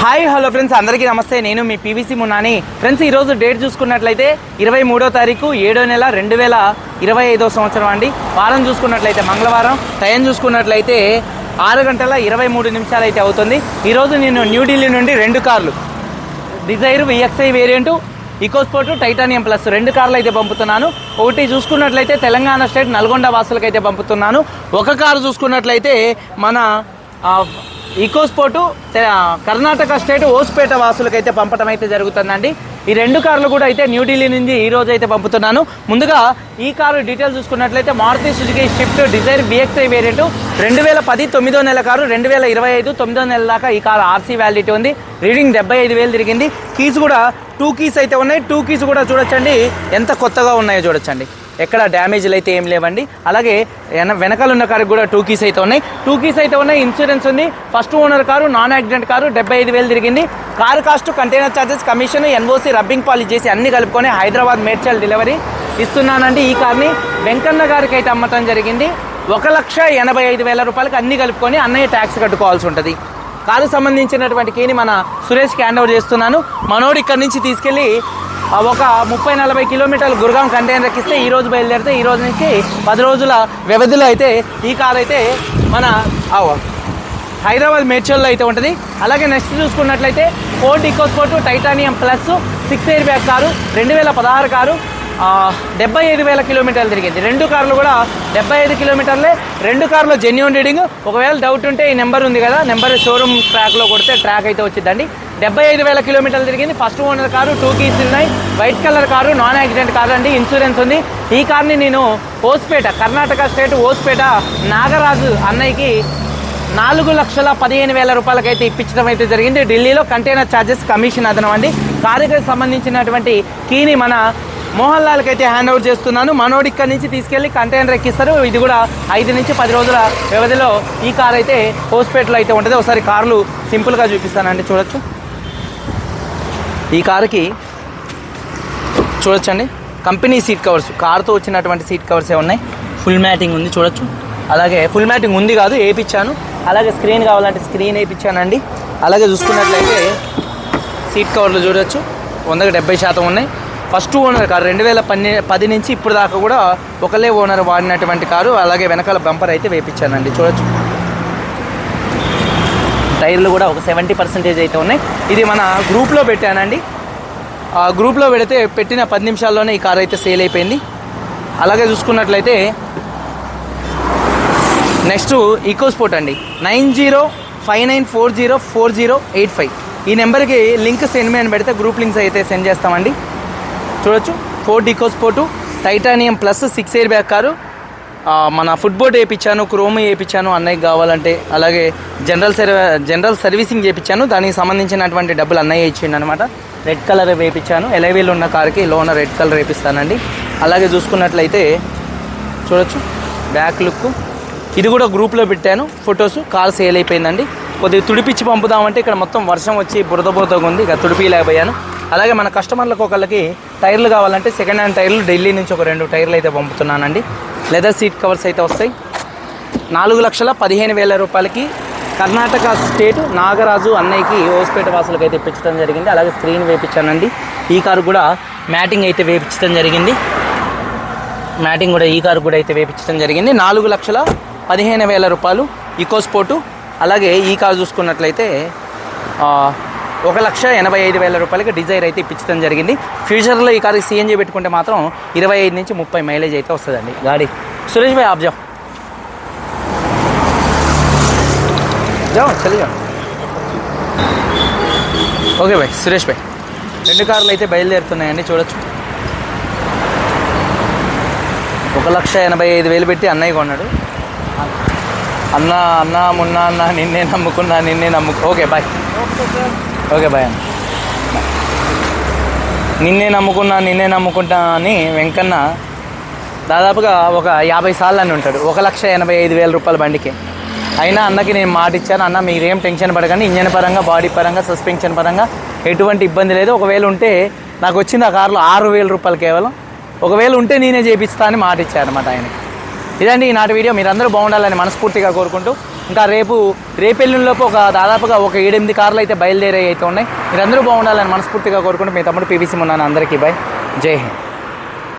Hi hello friends అందరికీ నమస్తే. నేను మీ పీవీసీ మున్నాని. ఫ్రెండ్స్ ఈరోజు డేట్ చూసుకున్నట్లయితే ఇరవై మూడో తారీఖు ఏడో నెల రెండు వేల ఇరవై ఐదో సంవత్సరం అండి. వారం చూసుకున్నట్లయితే మంగళవారం టైం చూసుకున్నట్లయితే ఆరు గంటల ఇరవై మూడు నిమిషాలు అయితే అవుతుంది. ఈరోజు నేను న్యూఢిల్లీ నుండి రెండు కార్లు. Dzire VXI variant EcoSport titanium plus రెండు కార్లు అయితే పంపుతున్నాను. ఒకటి చూసుకున్నట్లయితే తెలంగాణ స్టేట్ నల్గొండ వాసులకైతే పంపుతున్నాను. ఒక కారు చూసుకున్నట్లయితే మన ఈకోస్పోర్టు కర్ణాటక స్టేట్ ఓస్పేట వాసులకు అయితే పంపడం అయితే జరుగుతుందండి. ఈ రెండు కార్లు కూడా అయితే న్యూఢిల్లీ నుంచి ఈ రోజు అయితే పంపుతున్నాను. ముందుగా ఈ కారు డీటెయిల్స్ చూసుకున్నట్లయితే Maruti Suzuki Swift Dzire VXI variant. రెండు వేల పది తొమ్మిదో నెల కారు రెండు వేల ఇరవై ఐదు తొమ్మిదో నెల దాకా ఈ కారు ఆర్సీ వ్యాలిడిటీ ఉంది. రీడింగ్ డెబ్బై ఐదు వేలు తిరిగింది. కీస్ కూడా టూ కీస్ అయితే ఉన్నాయి. టూ కీస్ కూడా చూడొచ్చండి. ఎంత కొత్తగా ఉన్నాయో చూడొచ్చండి. ఎక్కడ డ్యామేజ్లు అయితే ఏం లేవండి. అలాగే వెనకాల ఉన్న కారు కూడా టూ కీస్ అయితే ఉన్నాయి. టూ కీస్ అయితే ఉన్నాయి ఇన్సూరెన్స్ ఉంది. First owner car non accident car డెబ్బై ఐదు వేలు తిరిగింది. Car cost container charges commission NOC rubbing polish చేసి అన్ని కలుపుకొని హైదరాబాద్ మేడ్చల్ డెలివరీ ఇస్తున్నానండి ఈ కార్ని. వెంకన్న గారికి అయితే అమ్మటం జరిగింది. ఒక లక్ష ఎనభై ఐదు వేల రూపాయలకి అన్ని కలుపుకొని అన్నయ్య ట్యాక్స్ కట్టుకోవాల్సి ఉంటుంది. కారు సంబంధించినటువంటి కీని మన సురేష్కి హ్యాండ్ ఓవర్ చేస్తున్నాను. మనోడు ఇక్కడి నుంచి తీసుకెళ్ళి ఒక ముప్పై నలభై కిలోమీటర్లు గురుగాం కంటైనర్కి ఎక్కిస్తే ఈ రోజు బయలుదేరితే ఈ రోజు నుంచి పది రోజుల వ్యవధిలో అయితే ఈ కార్ అయితే మన హైదరాబాద్ మేడ్చల్లో అయితే ఉంటుంది. అలాగే నెక్స్ట్ చూసుకున్నట్లయితే Ford EcoSport titanium plus six airbag car రెండు వేల పదహారు కారు డెబ్బై ఐదు వేల కిలోమీటర్లు తిరిగింది. రెండు కార్లు కూడా డెబ్బై ఐదు కిలోమీటర్లే. రెండు కార్లు జెన్యున్ రీడింగ్ ఒకవేళ డౌట్ ఉంటే ఈ నెంబర్ ఉంది కదా నెంబర్ షోరూమ్ ట్రాక్లో కొడితే ట్రాక్ అయితే వచ్చిందండి. డెబ్బై ఐదు వేల కిలోమీటర్లు తిరిగింది. First owner car two keys ఉన్నాయి. White colour car non accident car అండి ఇన్సూరెన్స్ ఉంది. ఈ కార్ని నేను ఓస్పేట కర్ణాటక స్టేట్ ఓస్పేట నాగరాజు అన్నయ్యకి నాలుగు లక్షల పదిహేను వేల రూపాయలకైతే ఇప్పించడం అయితే జరిగింది. ఢిల్లీలో కంటైనర్ ఛార్జెస్ కమిషన్ అదనం అండి. కారుకి సంబంధించినటువంటి కీని మన మోహన్ లాల్కి అయితే హ్యాండ్ ఓవర్ చేస్తున్నాను. మనోడి ఇక్కడి నుంచి తీసుకెళ్ళి కంటైనర్ ఎక్కిస్తారు. ఇది కూడా ఐదు నుంచి పది రోజుల వ్యవధిలో ఈ కార్ అయితే హోస్పేటలో అయితే ఉంటుంది. ఒకసారి కార్లు సింపుల్గా చూపిస్తానండి. చూడొచ్చు. ఈ కారుకి చూడొచ్చండి. కంపెనీ సీట్ కవర్స్ కార్తో వచ్చినటువంటి సీట్ కవర్సే ఉన్నాయి. ఫుల్ మ్యాటింగ్ ఉంది. చూడొచ్చు. అలాగే ఫుల్ మ్యాటింగ్ ఉంది కాదు. వేయించాను అలాగే స్క్రీన్ కావాలంటే స్క్రీన్ వేయించానండి. అలాగే చూసుకున్నట్లయితే సీట్ కవర్లు చూడొచ్చు. వందకు డెబ్బై శాతం ఉన్నాయి. ఫస్ట్ ఓనర్ కారు రెండు వేల పన్నె పది నుంచి ఇప్పుడు దాకా కూడా ఒకలే ఓనర్ వాడినటువంటి కారు అలాగే వెనకాల బంపర్ అయితే వేయించానండి. చూడొచ్చు. టైర్లు కూడా ఒక సెవెంటీ పర్సెంటేజ్ అయితే ఉన్నాయి. ఇది మన గ్రూప్లో పెట్టానండి. ఆ గ్రూప్లో పెడితే పెట్టిన పది నిమిషాల్లోనే ఈ కార్ అయితే సేల్ అయిపోయింది. అలాగే చూసుకున్నట్లయితే నెక్స్ట్ ఈకోస్పోర్ట్ అండి. Nine zero five nine four zero four zero eight five. ఈ నెంబర్కి లింక్ సెండ్ మీ అని పెడితే గ్రూప్ లింక్స్ అయితే సెండ్ చేస్తామండి. చూడొచ్చు. Ford EcoSport titanium plus six air bag car. మన ఫుట్బోర్డ్ వేయించాను క్రోమ్ వేయించాను అన్నయ్యకి కావాలంటే అలాగే జనరల్ సర్వ జనరల్ సర్వీసింగ్ చేయించాను దానికి సంబంధించినటువంటి డబ్బులు అన్నయ్య ఇచ్చిండు అనమాట రెడ్ కలర్ వేయించాను ఎలవీలు ఉన్న కార్కి లోన రెడ్ కలర్ వేపిస్తానండి. అలాగే చూసుకున్నట్లయితే చూడొచ్చు. బ్యాక్ లుక్ ఇది కూడా గ్రూప్లో పెట్టాను. ఫొటోస్ కాల్ సేల్ అయిపోయిందండి. కొద్దిగా తుడిపిచ్చి పంపుదామంటే ఇక్కడ మొత్తం వర్షం వచ్చి బురద బురదగా ఉంది. ఇక తుడిపిలేకపోయాను అలాగే మన కస్టమర్లకు ఒకళ్ళకి టైర్లు కావాలంటే సెకండ్ హ్యాండ్ టైర్లు ఢిల్లీ నుంచి ఒక రెండు టైర్లు అయితే పంపుతున్నానండి. లెదర్ సీట్ కవర్స్ అయితే వస్తాయి. నాలుగు లక్షల పదిహేను వేల రూపాయలకి కర్ణాటక స్టేట్ నాగరాజు అన్నయ్యకి హోస్పేట వాసులకు అయితే ఇప్పించడం జరిగింది. అలాగే స్క్రీన్ వేయించానండి ఈ కారు కూడా మ్యాటింగ్ అయితే వేయించడం జరిగింది. మ్యాటింగ్ కూడా ఈ కారు కూడా అయితే వేయించడం జరిగింది. నాలుగు లక్షల పదిహేను వేల రూపాయలు ఈకో స్పోర్టు. అలాగే ఈ కారు చూసుకున్నట్లయితే ఒక లక్ష ఎనభై ఐదు వేల రూపాయలకి డిజైర్ అయితే ఇప్పించడం జరిగింది. ఫ్యూచర్లో ఈ కారు సిఎన్జీ పెట్టుకుంటే మాత్రం ఇరవై ఐదు నుంచి ముప్పై మైలేజ్ అయితే వస్తుందండి. గాడి. సురేష్ భాయ్ ఆప్ జావ్. ఓకే భాయ్ సురేష్ భాయ్. రెండు కార్లు అయితే బయలుదేరుతున్నాయండి చూడొచ్చు. ఒక లక్ష ఎనభై ఐదు వేలు పెట్టి అన్నయ్య కొన్నాడు. అన్న అన్న మొన్న అన్న నిన్నే నమ్ముకున్నా నిన్నే నమ్ముకు ఓకే బాయ్ ఓకే బాయ్ అన్న. నిన్నే నమ్ముకున్నా నిన్నే నమ్ముకుంటా అని వెంకన్న దాదాపుగా ఒక యాభై సార్లు అని ఉంటాడు. ఒక లక్ష ఎనభై ఐదు వేల రూపాయల బండికి. అయినా అన్నకి నేను మాట ఇచ్చాను అన్న మీరేం టెన్షన్ పడకండి. ఇంజన్ పరంగా బాడీ పరంగా సస్పెన్షన్ పరంగా ఎటువంటి ఇబ్బంది లేదు. ఒకవేళ ఉంటే నాకు వచ్చింది ఆ కార్లో ఆరు వేల రూపాయలు కేవలం. ఒకవేళ ఉంటే నేనే చేపిస్తా అని మాట ఇచ్చారనమాట ఆయనకి. ఇదండి ఈనాటి వీడియో. మీరందరూ బాగుండాలని మనస్ఫూర్తిగా కోరుకుంటూ ఇంకా రేపు రేపెల్లులోపు ఒక దాదాపుగా ఒక ఏడెనిమిది కార్లు అయితే బయలుదేరే అయితే ఉన్నాయి. మీరందరూ బాగుండాలని మనస్ఫూర్తిగా కోరుకుంటూ మీ తమ్ముడు పీవీసీ ఉన్నాను అందరికీ బాయ్ జై హింద్.